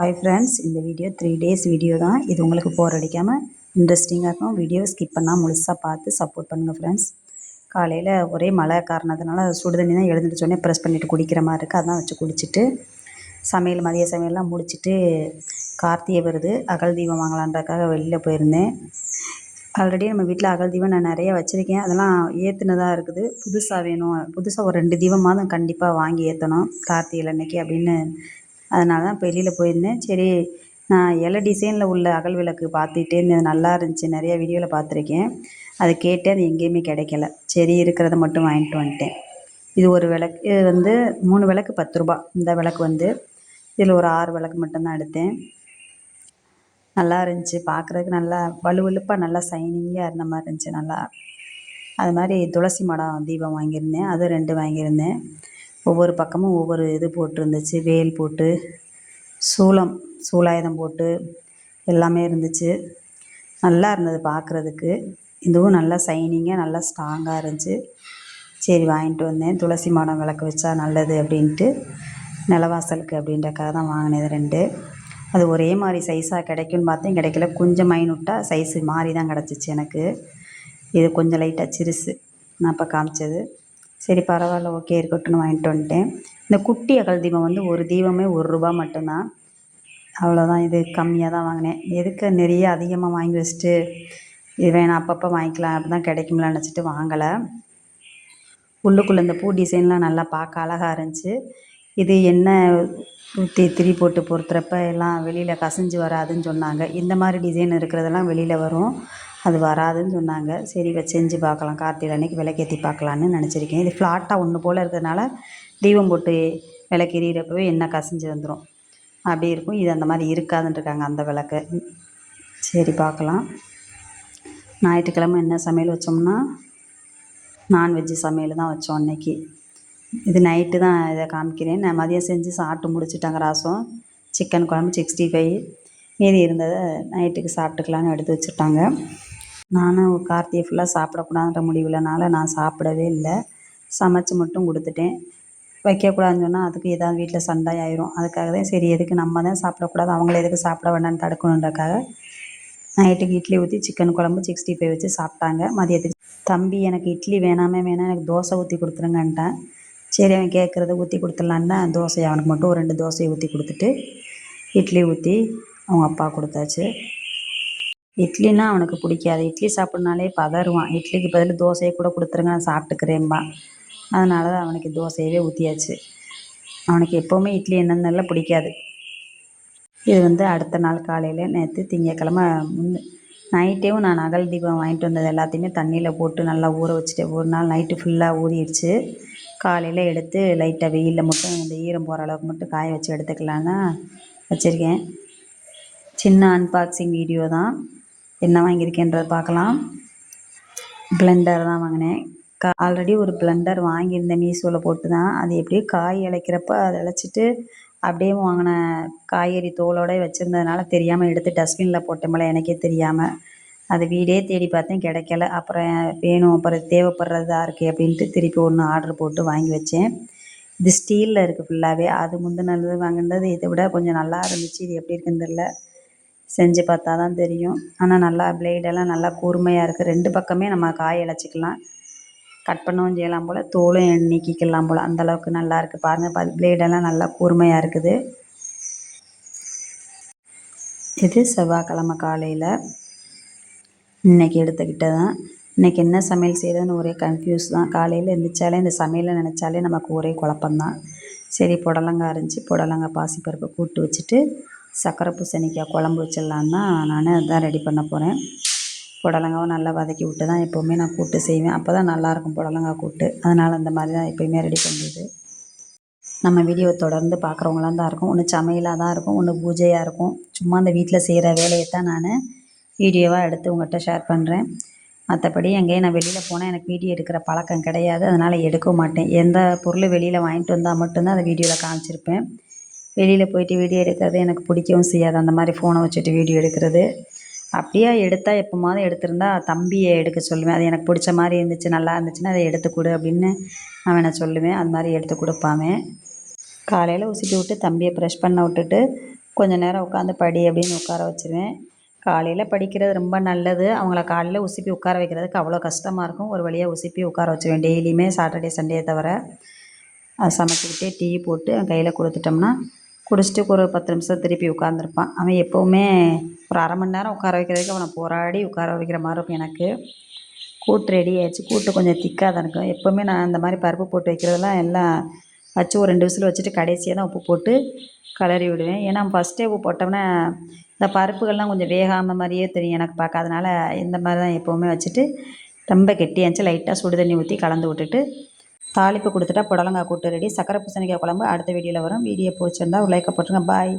Hi friends இந்த video three days video தான். இது உங்களுக்கு போர் அடிக்காமல் இன்ட்ரெஸ்டிங்காக இருக்கும். வீடியோ ஸ்கிப் பண்ணால் முழுசாக பார்த்து சப்போர்ட் பண்ணுங்கள் ஃப்ரெண்ட்ஸ் காலையில் ஒரே மழை காரணத்தினால சுடு தண்ணி தான் எழுந்திரிச்சோடனே ப்ரெஸ் பண்ணிவிட்டு குடிக்கிற மாதிரி இருக்குது அதான் வச்சு குடிச்சிட்டு சமையல் மதிய சமையல்லாம் முடிச்சுட்டு கார்த்திகை வருது. அகல் தீபம் வாங்கலான்றக்காக வெளியில் போயிருந்தேன். ஆல்ரெடி நம்ம வீட்டில் அகல் தீபம் நான் நிறைய வச்சுருக்கேன். அதெல்லாம் ஏற்றுனதாக இருக்குது. புதுசாக வேணும். புதுசாக ஒரு ரெண்டு தீபமாவது கண்டிப்பாக வாங்கி ஏற்றணும் கார்த்திகை அன்னைக்கு அப்படின்னு அதனால தான் இப்போ வெளியில் போயிருந்தேன். சரி நான் இல டிசைனில் உள்ள அகல் விளக்கு பார்த்துட்டே இருந்தேன் நல்லா இருந்துச்சு. நிறையா வீடியோவில் பார்த்துருக்கேன். அதை கேட்டேன் அது எங்கேயுமே கிடைக்கல. சரி இருக்கிறத மட்டும் வாங்கிட்டு வந்துட்டேன். இது ஒரு விளக்கு இது வந்து மூணு விளக்கு பத்து ரூபா. இந்த விளக்கு வந்து இதில் ஒரு ஆறு விளக்கு மட்டும்தான் எடுத்தேன். நல்லா இருந்துச்சு. பார்க்குறதுக்கு நல்லா வலுவலுப்பாக நல்லா சைனிங்காக இருந்த மாதிரி இருந்துச்சு. நல்லா. அது மாதிரி துளசி மடம் தீபம் வாங்கியிருந்தேன். அது ரெண்டு வாங்கியிருந்தேன். ஒவ்வொரு பக்கமும் ஒவ்வொரு இது போட்டிருந்துச்சு. வேல் போட்டு சூளம் சூலாயுதம் போட்டு எல்லாமே இருந்துச்சு. நல்லா இருந்தது பார்க்குறதுக்கு இதுவும் நல்லா சைனிங்காக நல்லா ஸ்ட்ராங்காக இருந்துச்சு. சரி வாங்கிட்டு வந்தேன். துளசி மாடம் விளக்கு வச்சா நல்லது அப்படின்ட்டு நிலவாசலுக்கு அப்படின்றக்காக தான் வாங்கினது ரெண்டு. அது ஒரே மாதிரி சைஸாக கிடைக்கும்னு பார்த்தேன். கிடைக்கல. கொஞ்சம் மைனூட்டாக சைஸு மாறி தான் கிடச்சிச்சு எனக்கு. இது கொஞ்சம் லைட்டாக சிறுசு. நான் இப்போ காமிச்சது. சரி பரவாயில்ல ஓகே இருக்கட்டும்னு வாங்கிட்டு வந்துட்டேன். இந்த குட்டி அகல் தீபம் வந்து ஒரு தீபமே ஒரு ரூபா மட்டும்தான். அவ்வளோதான் இது கம்மியாக தான் வாங்கினேன். எதுக்கு நிறைய அதிகமாக வாங்கி வச்சுட்டு இது வேணாம் அப்பப்போ வாங்கிக்கலாம் அப்படி தான் கிடைக்கும்ல நினச்சிட்டு வாங்கலை. உள்ளுக்குள்ளே இந்த பூ டிசைன்லாம் நல்லா பார்க்க அழகாக இருந்துச்சு. இது என்ன ஊற்றி திரி போட்டு பொறுத்துறப்ப எல்லாம் வெளியில் கசிஞ்சு வராதுன்னு சொன்னாங்க. இந்த மாதிரி டிசைன் இருக்கிறதெல்லாம் வெளியில் வரும். அது வராதுன்னு சொன்னாங்க. சரி இதை செஞ்சு பார்க்கலாம். கார்த்திகை அன்னைக்கு விளக்கேற்றி பார்க்கலான்னு நினச்சிருக்கேன். இது ஃப்ளாட்டாக ஒன்று போல் இருக்கிறதுனால தீபம் போட்டு விளக்கு எறிகிறப்பவே என்ன கசிஞ்சு வந்துடும் அப்படி இருக்கும். இது அந்த மாதிரி இருக்காதுன்னு இருக்காங்க அந்த விளக்கு. சரி பார்க்கலாம். ஞாயிற்றுக்கிழமை என்ன சமையல் வச்சோம்னா நான்வெஜ்ஜு சமையல் தான் வச்சோம் அன்னைக்கு. இது நைட்டு தான் இதை காமிக்கிறேன். நான் மதியம் செஞ்சு சாப்பிட்டு முடிச்சுட்டாங்க ராசம். சிக்கன் குழம்பு சிக்ஸ்டி ஃபைவ் மீதி இருந்ததை நைட்டுக்கு சாப்பிட்டுக்கலான்னு எடுத்து வச்சுட்டாங்க. நானும் கார்த்திகை ஃபுல்லாக சாப்பிடக்கூடாதுன்ற முடிவுலனால நான் சாப்பிடவே இல்லை. சமைச்சு மட்டும் கொடுத்துட்டேன். வைக்கக்கூடாதுன்னு சொன்னால் அதுக்கு ஏதாவது வீட்டில் சண்டை ஆயிரும். அதுக்காக தான் சரி எதுக்கு நம்ம தான் சாப்பிடக்கூடாது அவங்கள எதுக்கு சாப்பிட வேண்டாம்னு தடுக்கணுன்றக்காக நைட்டுக்கு இட்லி ஊற்றி சிக்கன் குழம்பு சிக்ஸ்டி ஃபைவ் வச்சு சாப்பிட்டாங்க. மதியத்துக்கு தம்பி எனக்கு இட்லி வேணாமே வேணாம் எனக்கு தோசை ஊற்றி கொடுத்துருங்கன்ட்டான். சரி அவன் கேட்குறத ஊற்றி கொடுத்துடலான்னா தோசை அவனுக்கு மட்டும் ஒரு ரெண்டு தோசையை ஊற்றி கொடுத்துட்டு இட்லி ஊற்றி அவங்க அப்பா கொடுத்தாச்சு. இட்லின்னா அவனுக்கு பிடிக்காது. இட்லி சாப்பிட்னாலே பதறுவான். இட்லிக்கு பதில் தோசையை கூட கொடுத்துருங்க நான் சாப்பிட்டுக்கிறேன்பான் அதனால தான் அவனுக்கு தோசையவே ஊற்றியாச்சு அவனுக்கு எப்போவுமே இட்லி என்னென்னலாம் பிடிக்காது. இது வந்து அடுத்த நாள் காலையில் நேற்று திங்கக்கிழமை முன் நைட்டேவும் நான் அகல் தீபம் வாங்கிட்டு வந்தது எல்லாத்தையுமே தண்ணியில் போட்டு நல்லா ஊற வச்சுட்டேன் ஒரு நாள் நைட்டு ஃபுல்லாக ஊறிடுச்சு. காலையில் எடுத்து லைட்டாக வெயிலில் மட்டும் இந்த ஈரம் போகிற அளவுக்கு மட்டும் காய வச்சு எடுத்துக்கலான்னு வச்சுருக்கேன். சின்ன அன்பாக்சிங் வீடியோ தான். என்ன வாங்கியிருக்கேன்றதை பார்க்கலாம். பிளெண்டர் தான் வாங்கினேன். கா ஆல்ரெடி ஒரு பிளெண்டர் வாங்கியிருந்தேன் மீஷோவில் போட்டு தான். அது எப்படியோ காய் இளைக்கிறப்ப அதை இழைச்சிட்டு அப்படியே வாங்கின காய்கறி தோலோட வச்சுருந்ததுனால தெரியாமல் எடுத்து டஸ்ட்பினில் போட்டோம்ல எனக்கே தெரியாமல் அது வீடே தேடி பார்த்தேன் கிடைக்கல. அப்புறம் வேணும் அப்புறம் தேவைப்படுறதா இருக்குது அப்படின்ட்டு திருப்பி ஒன்று ஆர்டர் போட்டு வாங்கி வச்சேன். இது ஸ்டீலில் இருக்குது ஃபுல்லாகவே அது முந்தினது வாங்கினது இதை விட கொஞ்சம் நல்லா இருந்துச்சு. இது எப்படி இருக்குன்னு தெரில செஞ்சு பார்த்தா தான் தெரியும். ஆனால் நல்லா பிளேடெல்லாம் நல்லா கூர்மையாக இருக்குது ரெண்டு பக்கமே நம்ம காய இழச்சிக்கலாம். கட் பண்ணவும் செய்யலாம் போல். தோலும் நீக்கிக்கலாம் போல். அந்தளவுக்கு நல்லா இருக்குது பாருங்கள் பிளேடெல்லாம் நல்லா கூர்மையாக இருக்குது. இது செவ்வாய்க்கிழமை காலையில். இன்றைக்கி எடுத்துக்கிட்டது தான் இன்றைக்கி என்ன சமையல் செய்கிறதுன்னு ஒரே கன்ஃபியூஸ் தான். காலையில் எழுந்திரிச்சாலே இந்த சமையலை நினச்சாலே நமக்கு ஒரே குழப்பந்தான் சரி புடலங்காய் இருந்துச்சு புடலங்காய் பாசிப்பருப்பு கூட்டு வச்சுட்டு சக்கரை பூசணிக்காய் குழம்பு வச்சிடலான்னு தான் நான் அதான் ரெடி பண்ண போகிறேன் புடலங்காவை நல்லா வதக்கி விட்டு தான் எப்போவுமே நான் கூட்டு செய்வேன். அப்போ தான் நல்லாயிருக்கும் புடலங்காய் கூட்டு. அதனால் அந்த மாதிரி தான் எப்போயுமே ரெடி பண்ணுறது நம்ம வீடியோ தொடர்ந்து பார்க்குறவங்களாம் தான் இருக்கும். ஒன்று சமையலாக தான் இருக்கும். ஒன்று பூஜையாக இருக்கும். சும்மா அந்த வீட்டில் செய்கிற வேலையை தான் நான் வீடியோவாக எடுத்து உங்கள்கிட்ட ஷேர் பண்ணுறேன் மற்றபடி எங்கேயும் நான் வெளியில் போனால் எனக்கு வீடியோ எடுக்கிற பழக்கம் கிடையாது. அதனால் எடுக்க மாட்டேன். எந்த பொருள் வெளியில் வாங்கிட்டு வந்தால் மட்டும்தான் அதை வீடியோவில் காமிச்சிருப்பேன். வெளியில் போயிட்டு வீடியோ எடுக்கிறது எனக்கு பிடிக்கவும் செய்யாது. அந்த மாதிரி ஃபோனை வச்சுட்டு வீடியோ எடுக்கிறது. அப்படியே எடுத்தால் எப்போமாவது எடுத்திருந்தா தம்பியை எடுக்க சொல்லுவேன். அது எனக்கு பிடிச்ச மாதிரி இருந்துச்சு நல்லா இருந்துச்சுன்னா அதை எடுத்துக்கொடு அப்படின்னு அவனை சொல்லுவேன். அது மாதிரி எடுத்து கொடுப்பாமே காலையில் உசிட்டு விட்டு தம்பியை ப்ரெஷ் பண்ண விட்டுட்டு கொஞ்சம் நேரம் உட்காந்து படி அப்படின்னு உட்கார வச்சுருவேன். காலையில் படிக்கிறது ரொம்ப நல்லது. அவங்கள காலையில் உசுப்பி உட்கார வைக்கிறதுக்கு அவ்வளோ கஷ்டமாக இருக்கும். ஒரு வழியாக உசுப்பி உட்கார வச்சுருவேன். டெய்லியுமே சாட்டர்டே சண்டே தவிர சமைச்சிக்கிட்டே டீ போட்டு கையில் கொடுத்துட்டோம்னா குடிச்சிட்டு ஒரு பத்து நிமிஷம் திருப்பி உட்காந்துருப்பான் அவன் எப்போவுமே ஒரு அரை மணி நேரம் உட்கார வைக்கிறதுக்கு அவனை போராடி உட்கார வைக்கிற மாதிரி இருக்கும் எனக்கு. கூட்டு ரெடி ஆயிடுச்சு. கூட்டு கொஞ்சம் திக்காக தான் இருக்கும். எப்போவுமே நான் இந்த மாதிரி பருப்பு போட்டு வைக்கிறதெல்லாம் எல்லாம் வச்சு ஒரு ரெண்டு விசில் வச்சுட்டு கடைசியாக தான் உப்பு போட்டு கிளறி விடுவேன். ஏன்னா ஃபஸ்ட்டே உப்பு போட்டோம்னா இந்த பருப்புகள்லாம் கொஞ்சம் வேகாமல் மாதிரியே தெரியும் எனக்கு பார்க்க. அதனால் இந்த மாதிரி தான் எப்போவுமே வச்சுட்டு ரொம்ப கெட்டியாச்சு. லைட்டாக சுடு தண்ணி ஊற்றி கலந்து விட்டுட்டு தாளிப்பு கொடுத்துட்டா புடலங்காய் கூட்டு ரெடி சக்கரை பூசணிக்காய் குழம்பு அடுத்த வீடியோவில் வரும். வீடியோ பிடிச்சிருந்தா ஒரு லைக்கை போட்டுருங்க. பாய்